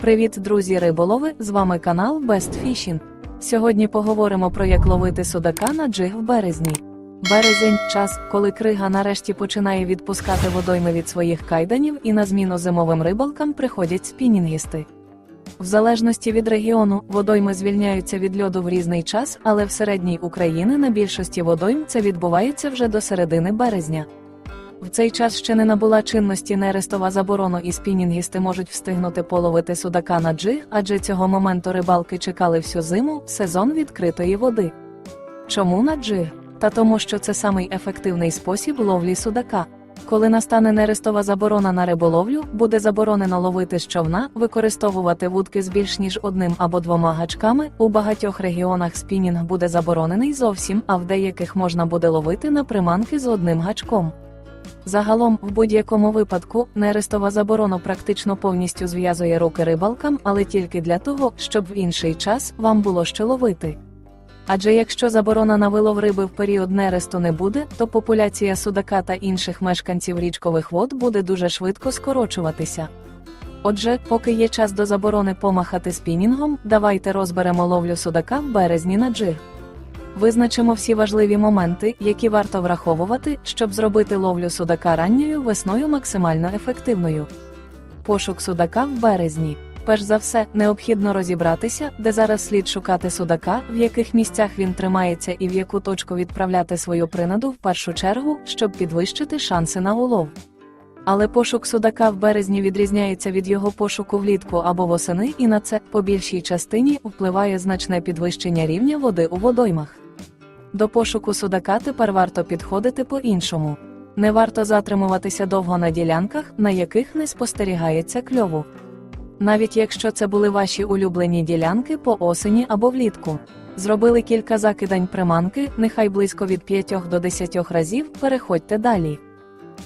Привіт, друзі риболови! З вами канал Best Fishing. Сьогодні поговоримо про як ловити судака на джиг в березні. Березень час, коли крига нарешті починає відпускати водойми від своїх кайданів, і на зміну зимовим рибалкам приходять спінінгісти. В залежності від регіону, водойми звільняються від льоду в різний час, але в середній Україні на більшості водойм це відбувається вже до середини березня. В цей час ще не набула чинності нерестова заборона і спінінгісти можуть встигнути половити судака на джиг, адже цього моменту рибалки чекали всю зиму, сезон відкритої води. Чому на джиг? Та тому, що це самий ефективний спосіб ловлі судака. Коли настане нерестова заборона на риболовлю, буде заборонено ловити з човна, використовувати вудки з більш ніж одним або двома гачками. У багатьох регіонах спінінг буде заборонений зовсім, а в деяких можна буде ловити на приманки з одним гачком. Загалом, в будь-якому випадку, нерестова заборона практично повністю зв'язує руки рибалкам, але тільки для того, щоб в інший час вам було що ловити. Адже якщо заборона на вилов риби в період нересту не буде, то популяція судака та інших мешканців річкових вод буде дуже швидко скорочуватися. Отже, поки є час до заборони помахати спінінгом, давайте розберемо ловлю судака в березні на джиг. Визначимо всі важливі моменти, які варто враховувати, щоб зробити ловлю судака ранньою весною максимально ефективною. Пошук судака в березні. Перш за все, необхідно розібратися, де зараз слід шукати судака, в яких місцях він тримається і в яку точку відправляти свою принаду в першу чергу, щоб підвищити шанси на улов. Але пошук судака в березні відрізняється від його пошуку влітку або восени, і на це, по більшій частині, впливає значне підвищення рівня води у водоймах. До пошуку судака тепер варто підходити по-іншому. Не варто затримуватися довго на ділянках, на яких не спостерігається кльову. Навіть якщо це були ваші улюблені ділянки по осені або влітку. Зробили кілька закидань приманки, нехай близько від 5 до 10 разів, переходьте далі.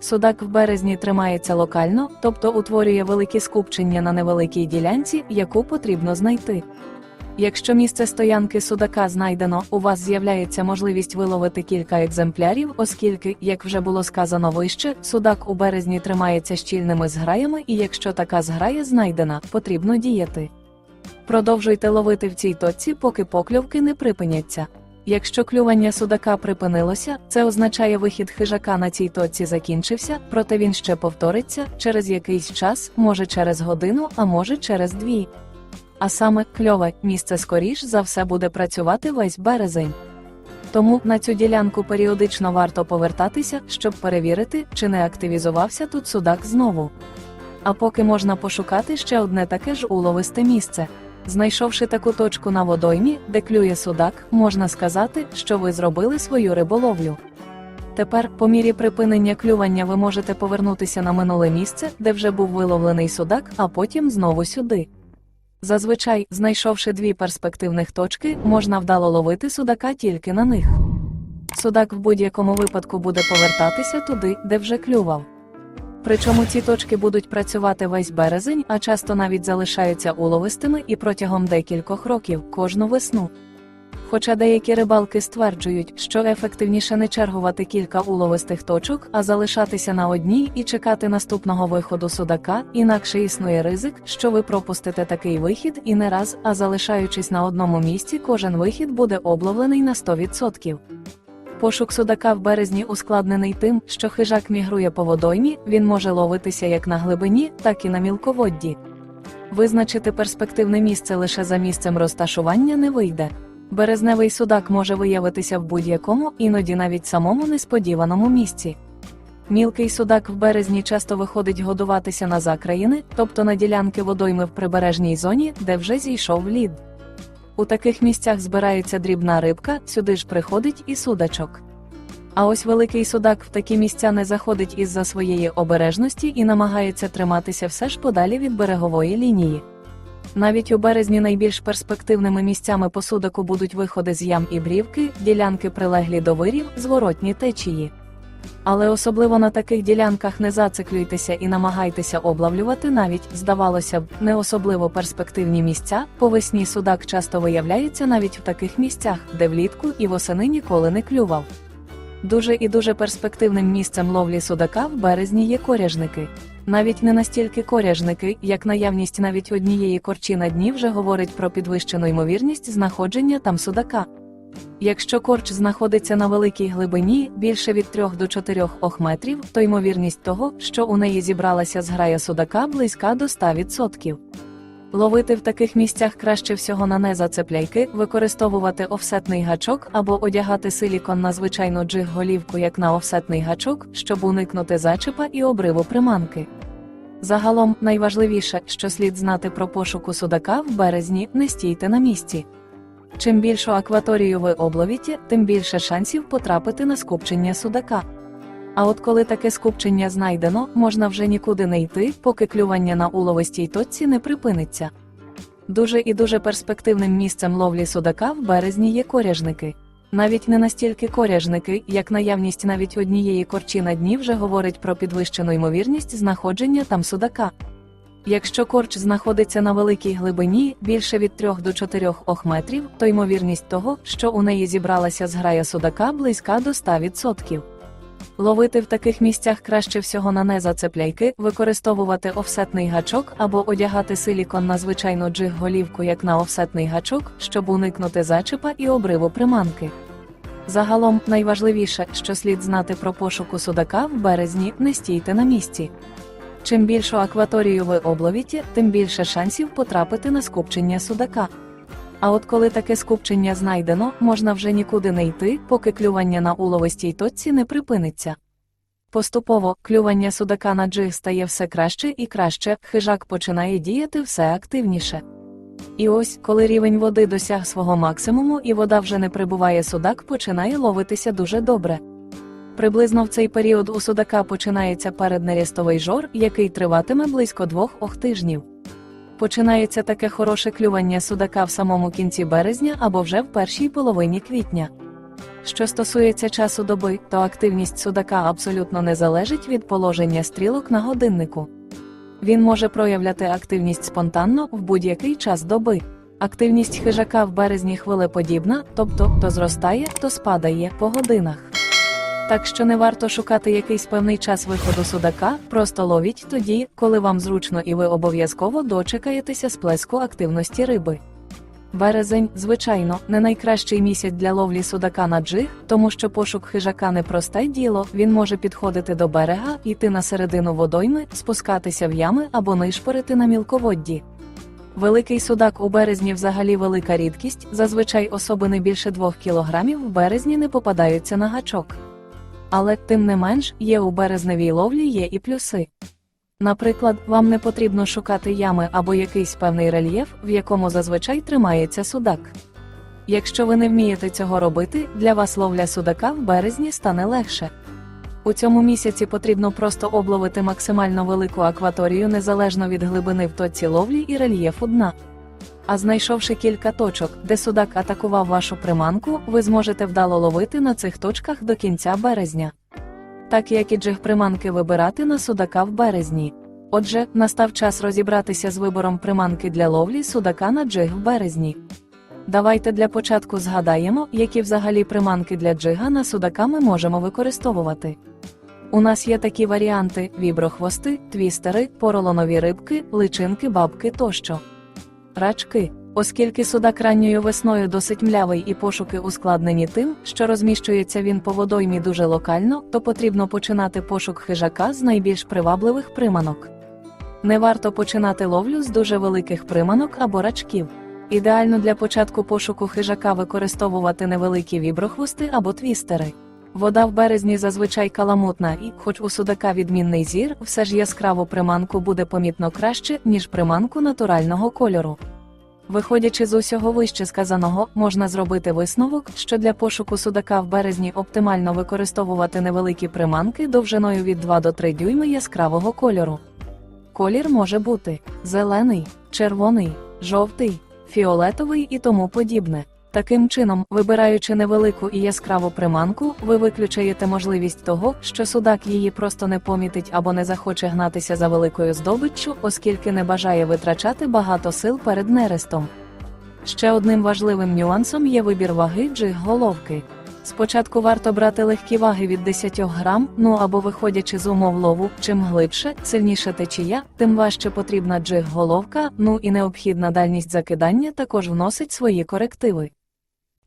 Судак в березні тримається локально, тобто утворює великі скупчення на невеликій ділянці, яку потрібно знайти. Якщо місце стоянки судака знайдено, у вас з'являється можливість виловити кілька екземплярів, оскільки, як вже було сказано вище, судак у березні тримається щільними зграями, і якщо така зграя знайдена, потрібно діяти. Продовжуйте ловити в цій точці, поки покльовки не припиняться. Якщо клювання судака припинилося, це означає вихід хижака на цій точці закінчився, проте він ще повториться через якийсь час, може через годину, а може через дві. А саме кльове місце скоріш за все буде працювати весь березень. Тому на цю ділянку періодично варто повертатися, щоб перевірити, чи не активізувався тут судак знову. А поки можна пошукати ще одне таке ж уловисте місце. Знайшовши таку точку на водоймі, де клює судак, можна сказати, що ви зробили свою риболовлю. Тепер, по мірі припинення клювання, ви можете повернутися на минуле місце, де вже був виловлений судак, а потім знову сюди. Зазвичай, знайшовши дві перспективних точки, можна вдало ловити судака тільки на них. Судак в будь-якому випадку буде повертатися туди, де вже клював. Причому ці точки будуть працювати весь березень, а часто навіть залишаються уловистими і протягом декількох років кожну весну. Хоча деякі рибалки стверджують, що ефективніше не чергувати кілька уловистих точок, а залишатися на одній і чекати наступного виходу судака, інакше існує ризик, що ви пропустите такий вихід і не раз, а залишаючись на одному місці, кожен вихід буде обловлений на 100%. Пошук судака в березні ускладнений тим, що хижак мігрує по водоймі, він може ловитися як на глибині, так і на мілководді. Визначити перспективне місце лише за місцем розташування не вийде. Березневий судак може виявитися в будь-якому, іноді навіть самому несподіваному місці. Мілкий судак в березні часто виходить годуватися на закраїни, тобто на ділянки водойми в прибережній зоні, де вже зійшов лід. У таких місцях збирається дрібна рибка, сюди ж приходить і судачок. А ось великий судак в такі місця не заходить із-за своєї обережності і намагається триматися все ж подалі від берегової лінії. Навіть у березні найбільш перспективними місцями по судаку будуть виходи з ям і брівки, ділянки прилеглі до вирів, зворотні течії. Але особливо на таких ділянках не зациклюйтеся і намагайтеся облавлювати навіть, здавалося б, не особливо перспективні місця. По весні судак часто виявляється навіть в таких місцях, де влітку і восени ніколи не клював. Дуже і дуже перспективним місцем ловлі судака в березні є коряжники. Навіть не настільки коряжники, як наявність навіть однієї корчі на дні вже говорить про підвищену ймовірність знаходження там судака. Якщо корч знаходиться на великій глибині більше від 3 до 4 ох метрів, то ймовірність того, що у неї зібралася зграя судака близька до 100%. Ловити в таких місцях краще всього на незацепляйки, використовувати офсетний гачок або одягати силікон на звичайну джиг-голівку як на офсетний гачок, щоб уникнути зачепа і обриву приманки. Загалом, найважливіше, що слід знати про пошуку судака в березні, не стійте на місці. Чим більшу акваторію ви обловіте, тим більше шансів потрапити на скупчення судака. А от коли таке скупчення знайдено, можна вже нікуди не йти, поки клювання на уловистій точці не припиниться. Дуже і дуже перспективним місцем ловлі судака в березні є коряжники. Навіть не настільки коряжники, як наявність навіть однієї корчі на дні вже говорить про підвищену ймовірність знаходження там судака. Якщо корч знаходиться на великій глибині більше від 3 до 4 ох метрів, то ймовірність того, що у неї зібралася зграя судака близька до 100%. Ловити в таких місцях краще всього на незацепляйки, використовувати офсетний гачок або одягати силікон на звичайну джиг-голівку як на офсетний гачок, щоб уникнути зачепа і обриву приманки. Загалом, найважливіше, що слід знати про пошуку судака в березні, не стійте на місці. Чим більшу акваторію ви обловіте, тим більше шансів потрапити на скупчення судака. А от коли таке скупчення знайдено, можна вже нікуди не йти, поки клювання на уловистій точці не припиниться. Поступово клювання судака на джиг стає все краще і краще, хижак починає діяти все активніше. І ось, коли рівень води досяг свого максимуму і вода вже не прибуває, судак починає ловитися дуже добре. Приблизно в цей період у судака починається переднерістовий жор, який триватиме близько двох ох тижнів. Починається таке хороше клювання судака в самому кінці березня або вже в першій половині квітня. Що стосується часу доби, то активність судака абсолютно не залежить від положення стрілок на годиннику. Він може проявляти активність спонтанно в будь-який час доби. Активність хижака в березні хвилеподібна, тобто то зростає, то спадає по годинах. Так що не варто шукати якийсь певний час виходу судака, просто ловіть тоді, коли вам зручно і ви обов'язково дочекаєтеся сплеску активності риби. Березень, звичайно, не найкращий місяць для ловлі судака на джиг, тому що пошук хижака не просте діло, він може підходити до берега, йти на середину водойми, спускатися в ями або нишпорити на мілководді. Великий судак у березні взагалі велика рідкість, зазвичай особи не більше 2 кілограмів в березні не попадаються на гачок. Але, тим не менш, є у березневій ловлі є і плюси. Наприклад, вам не потрібно шукати ями або якийсь певний рельєф, в якому зазвичай тримається судак. Якщо ви не вмієте цього робити, для вас ловля судака в березні стане легше. У цьому місяці потрібно просто обловити максимально велику акваторію незалежно від глибини в точці ловлі і рельєфу дна. А знайшовши кілька точок, де судак атакував вашу приманку, ви зможете вдало ловити на цих точках до кінця березня. Так як і джиг приманки вибирати на судака в березні. Отже, настав час розібратися з вибором приманки для ловлі судака на джиг в березні. Давайте для початку згадаємо, які взагалі приманки для джига на судака ми можемо використовувати. У нас є такі варіанти: віброхвости, твістери, поролонові рибки, личинки, бабки тощо. Рачки. Оскільки судак ранньою весною досить млявий і пошуки ускладнені тим, що розміщується він по водоймі дуже локально, то потрібно починати пошук хижака з найбільш привабливих приманок. Не варто починати ловлю з дуже великих приманок або рачків. Ідеально для початку пошуку хижака використовувати невеликі віброхвости або твістери. Вода в березні зазвичай каламутна і, хоч у судака відмінний зір, все ж яскраву приманку буде помітно краще, ніж приманку натурального кольору. Виходячи з усього вище сказаного, можна зробити висновок, що для пошуку судака в березні оптимально використовувати невеликі приманки довжиною від 2 до 3 дюйми яскравого кольору. Колір може бути зелений, червоний, жовтий, фіолетовий і тому подібне. Таким чином, вибираючи невелику і яскраву приманку, ви виключаєте можливість того, що судак її просто не помітить або не захоче гнатися за великою здобиччю, оскільки не бажає витрачати багато сил перед нерестом. Ще одним важливим нюансом є вибір ваги джиг головки. Спочатку варто брати легкі ваги від 10 грам, ну або виходячи з умов лову, чим глибше, сильніше течія, тим важче потрібна джиг-головка, ну і необхідна дальність закидання також вносить свої корективи.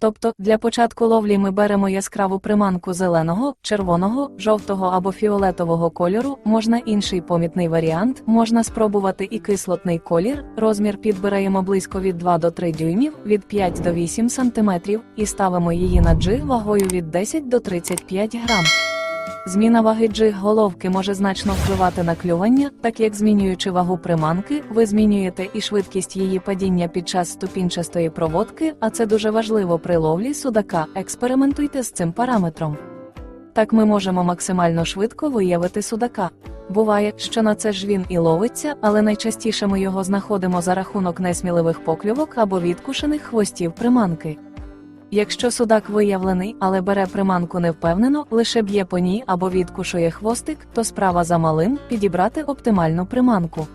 Тобто, для початку ловлі ми беремо яскраву приманку зеленого, червоного, жовтого або фіолетового кольору, можна інший помітний варіант, можна спробувати і кислотний колір, розмір підбираємо близько від 2 до 3 дюймів, від 5 до 8 см, і ставимо її на джиг вагою від 10 до 35 грам. Зміна ваги джиг головки може значно впливати на клювання, так як змінюючи вагу приманки, ви змінюєте і швидкість її падіння під час ступінчастої проводки, а це дуже важливо при ловлі судака. Експериментуйте з цим параметром. Так ми можемо максимально швидко виявити судака. Буває, що на це ж він і ловиться, але найчастіше ми його знаходимо за рахунок несміливих покльовок або відкушених хвостів приманки. Якщо судак виявлений, але бере приманку невпевнено, лише б'є по ній або відкушує хвостик, то справа за малим підібрати оптимальну приманку.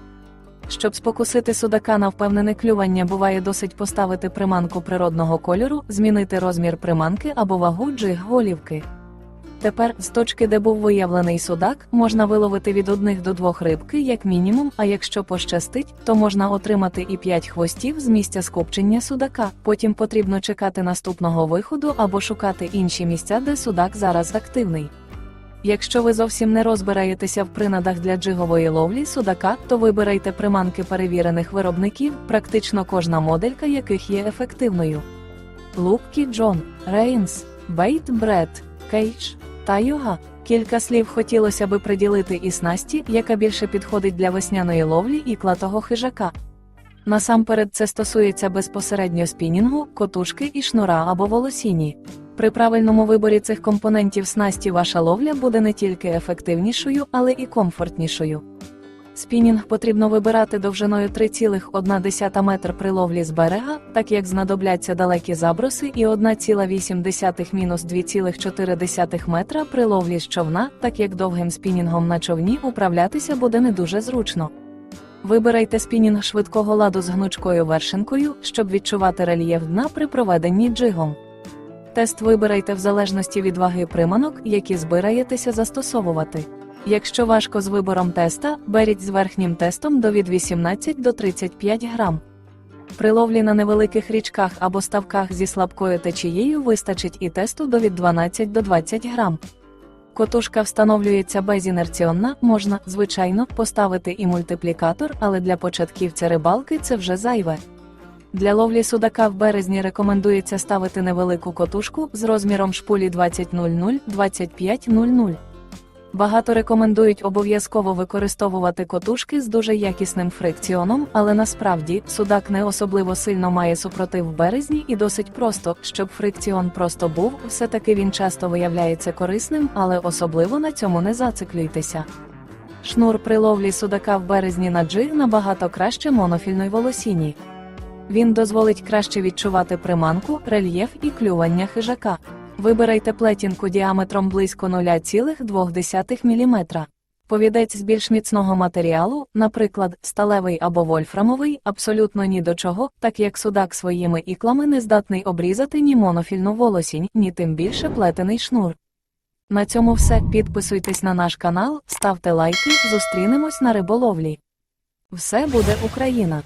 Щоб спокусити судака на впевнене клювання, буває досить поставити приманку природного кольору, змінити розмір приманки або вагу джиг голівки. Тепер, з точки, де був виявлений судак, можна виловити від одних до двох рибки як мінімум, а якщо пощастить, то можна отримати і 5 хвостів з місця скупчення судака. Потім потрібно чекати наступного виходу або шукати інші місця, де судак зараз активний. Якщо ви зовсім не розбираєтеся в принадах для джигової ловлі судака, то вибирайте приманки перевірених виробників, практично кожна моделька яких є ефективною. Лупкі Джон, Рейнс, Бейт Бред, Кейдж та Юга. Кілька слів хотілося би приділити і снасті, яка більше підходить для весняної ловлі і клатого хижака. Насамперед це стосується безпосередньо спінінгу, котушки і шнура або волосіні. При правильному виборі цих компонентів снасті ваша ловля буде не тільки ефективнішою, але і комфортнішою. Спінінг потрібно вибирати довжиною 3,1 метр при ловлі з берега, так як знадобляться далекі заброси, і 1,8-2,4 метра при ловлі з човна, так як довгим спінінгом на човні управлятися буде не дуже зручно. Вибирайте спінінг швидкого ладу з гнучкою вершинкою, щоб відчувати рельєф дна при проведенні джигом. Тест вибирайте в залежності від ваги приманок, які збираєтеся застосовувати. Якщо важко з вибором теста, беріть з верхнім тестом до від 18 до 35 грам. При ловлі на невеликих річках або ставках зі слабкою течією вистачить і тесту до від 12 до 20 грам. Котушка встановлюється безінерціонна, можна, звичайно, поставити і мультиплікатор, але для початківця рибалки це вже зайве. Для ловлі судака в березні рекомендується ставити невелику котушку з розміром шпулі 20-00-25-00. Багато рекомендують обов'язково використовувати котушки з дуже якісним фрикціоном, але насправді судак не особливо сильно має супротив в березні і досить просто, щоб фрикціон просто був, все-таки він часто виявляється корисним, але особливо на цьому не зациклюйтеся. Шнур при ловлі судака в березні на джиг набагато краще монофільної волосіні. Він дозволить краще відчувати приманку, рельєф і клювання хижака. Вибирайте плетінку діаметром близько 0,2 мм. Повідець з більш міцного матеріалу, наприклад, сталевий або вольфрамовий, абсолютно ні до чого, так як судак своїми іклами не здатний обрізати ні монофільну волосінь, ні тим більше плетений шнур. На цьому все. Підписуйтесь на наш канал, ставте лайки, зустрінемось на риболовлі. Все буде Україна!